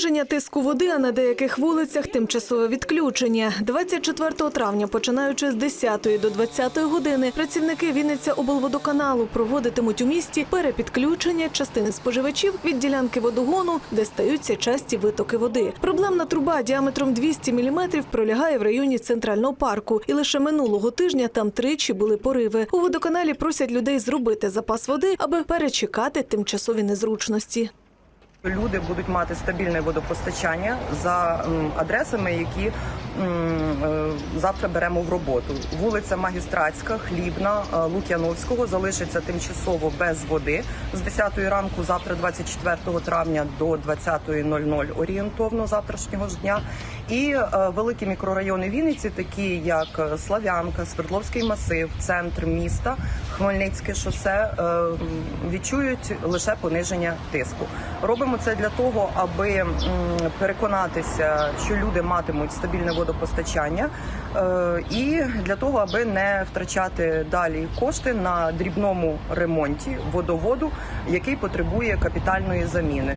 Пониження тиску води, а на деяких вулицях тимчасове відключення. 24 травня, починаючи з 10 до 20 години, працівники Вінниця облводоканалу проводитимуть у місті перепідключення частини споживачів від ділянки водогону, де стаються часті витоки води. Проблемна труба діаметром 200 мм пролягає в районі центрального парку, і лише минулого тижня там тричі були пориви. У водоканалі просять людей зробити запас води, аби перечекати тимчасові незручності. Люди будуть мати стабільне водопостачання за адресами, які е, завтра беремо в роботу. Вулиця Магістратська, Хлібна, е, Лук'яновського залишиться тимчасово без води з 10 ранку, завтра, 24 травня до 20.00 орієнтовно завтрашнього ж дня. І е, великі мікрорайони Вінниці, такі як Слав'янка, Свердловський масив, центр міста, Хмельницьке шосе, відчують лише пониження тиску. Робимо це для того, аби переконатися, що люди матимуть стабільне водопостачання, е, і для того, аби не втрачати далі кошти на дрібному ремонті водоводу, який потребує капітальної заміни.